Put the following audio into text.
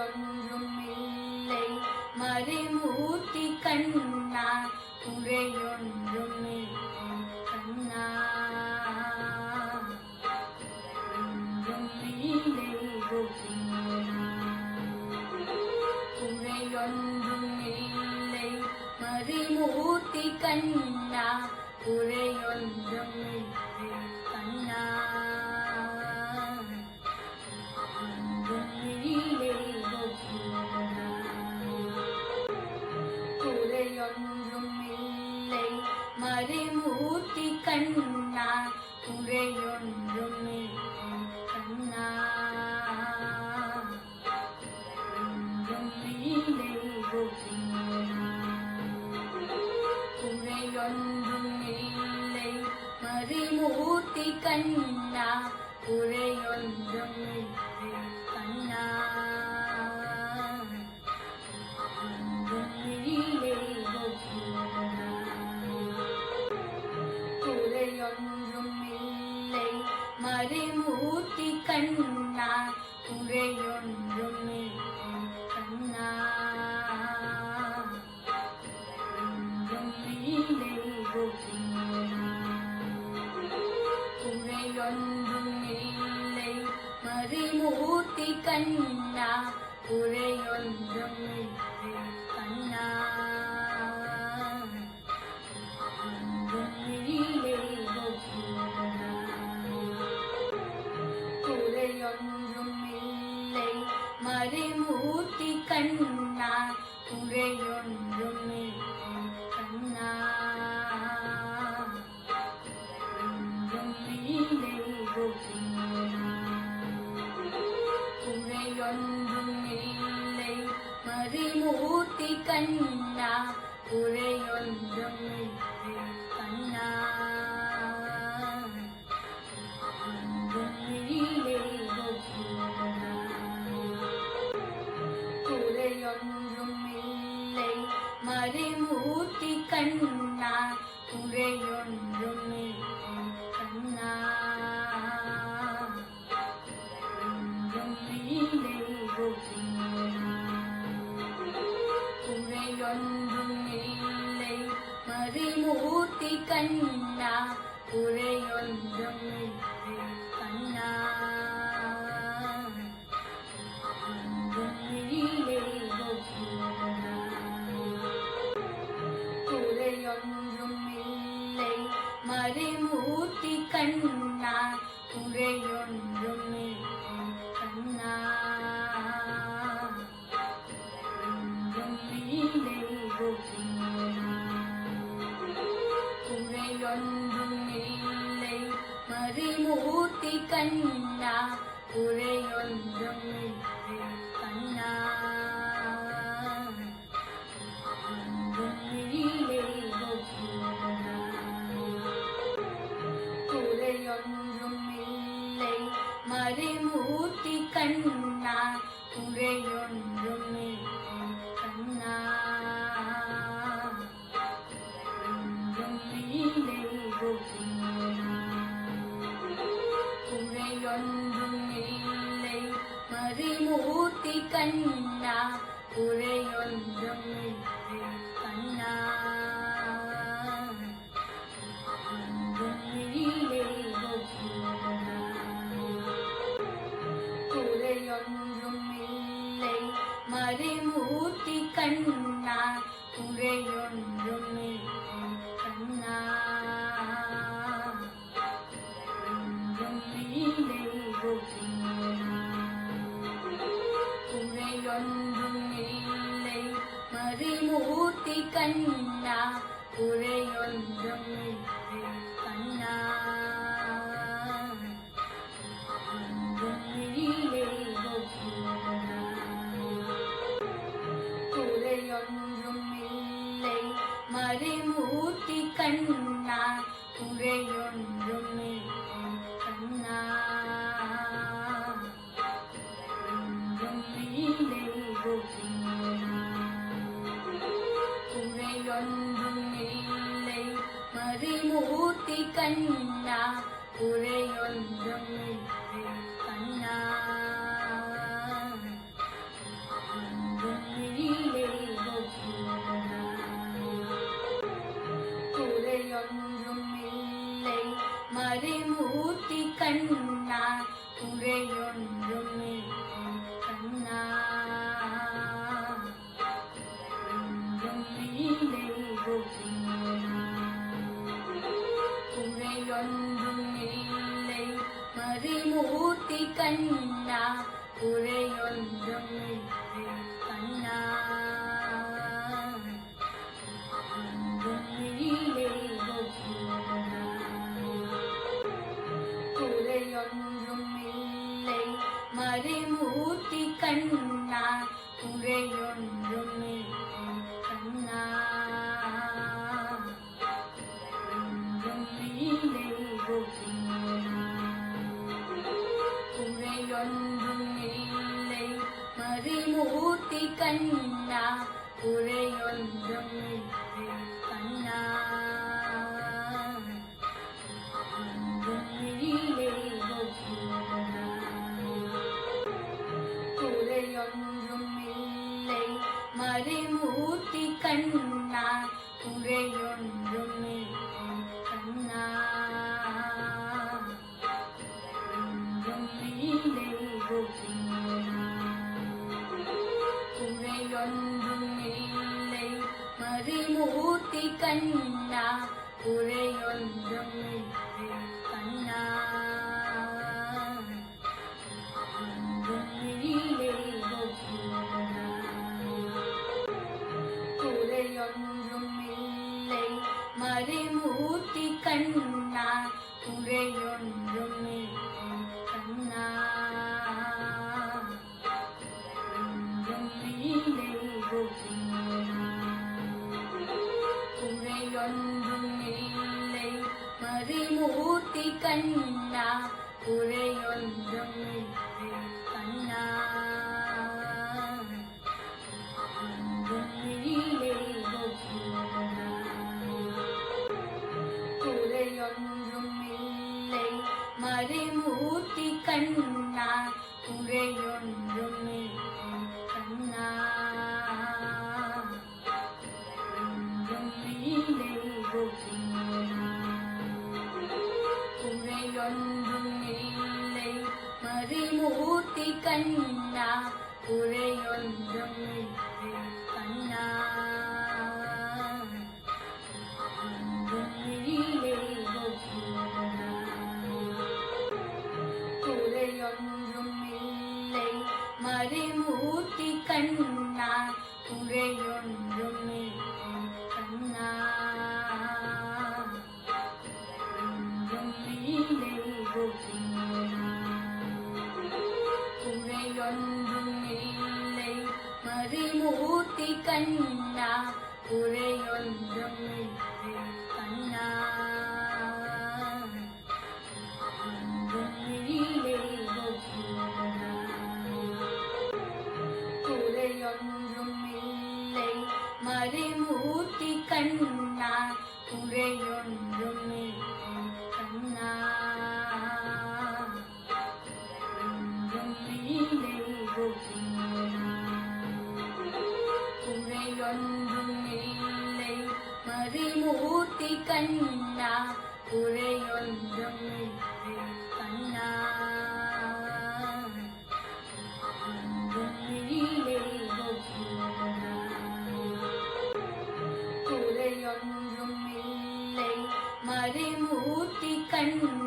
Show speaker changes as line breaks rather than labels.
குறையொன்றும் இல்லை மறைமூர்த்தி கண்ணா குறையொன்றும் இல்லை கண்ணா குறையொன்றும் இல்லை கோபிநாதா. குறையொன்றும் இல்லை மறிமூர்த்தி கண்ணா குறையொன்றும் இல்லை குறையொன்றும் இல்லை மறைமூர்த்தி கண்ணா குறையொன்றும் இல்லை கண்ணா ஒன்றும் இல்லை கோபிநாதா. குறையொன்றும் இல்லை மறிமூர்த்தி கண்ணா குறையொன்றும் இல்லை குறையொன்றும் இல்லை மறைமூர்த்தி கண்ணா குறையொன்றும் இல்லை கண்ணா. ஒன்றும் இல்லை குறையொன்றும் இல்லை மறிமூர்த்தி கண்ணா குறையொன்றும் இல்லை கண்ணா. குறையொன்றும் இல்லை மறைமூர்த்தி கண்ணா குறையொன்றும் இல்லை கண்ணா. ஒன்றும் இல்லை குறையொன்றும் இல்லை மறிமூர்த்தி கண்ணா குறையொன்றும் இல்லை கண்ணா. குறையொன்றும் இல்லை மறைமூர்த்தி கண்ணா குறையொன்றும் இல்லை கண்ணா ஒன்றும் இல்லை கோபிநாதா. குறையொன்றும் இல்லை மறிமூர்த்தி கண்ணா குறையொன்றும் இல்லை கண்ணா குறையொன்றும் கண்ணா. குறையொன்றும் இல்லை மறிமூர்த்தி கண்ணா குறையொன்றும் இல்லை கண்ணா குறையொன்றும் கண்ணா. குறையொன்றும் இல்லை மறிமூர்த்தி கண்ணா குறையொன்றும் இல்லை மறைமூர்த்தி கண்ணா குறையொன்றும் இல்லை கண்ணா குறையொன்றும் கண்ணா குறையொன்றும் கண்ணா. மறைமூர்த்தி கண்ணா குறையொன்றும் கண்ணா குறையொன்றும் இல்லை மறிமூர்த்தி கண்ணா குறையொன்றும் இல்லை கண்ணா கரிமூர்த்தி கண்ணா குறையொன்றும் கண்ணா. குறையொன்றும் இல்லை மறிமூர்த்தி கண்ணா குறையொன்றும் கண்ணா. கண்ணா குறையொன்றும் கண்ணா ஒன்றும் இல்லை குறையொன்றும் இல்லை மறைமூர்த்தி கண்ணா குறையொன்றும் இல்லை கண்ணா. மறைமூர்த்தி கண்ணா குறையொன்றும் இல்லை கண்ணா ஒன்றும் இல்லை கோவிந்தா கண்ணா குறையொன்றும் கண்ணா. ஒன்றும் குறையொன்றும் இல்லை மறைமூர்த்தி கண்ணா. குறையொன்றும் இல்லை. கண்ணா குறையொன்றும் கண்ணா குறையொன்றும் இல்லை கண்ணா. குறையொன்றும் இல்லை கண்ணா. கண்ணா குறையொன்றும் இல்லை கண்ணா ஒன்றும் இல்லை கோவிந்தா குறையொன்றும் இல்லை மறைமூர்த்தி கண்ணா குறையொன்றும் இல்லை குறையொன்றும் கண்ணா. குறையொன்றும் இல்லை மறைமூர்த்தி கண்ணா. குறையொன்றும் இல்லை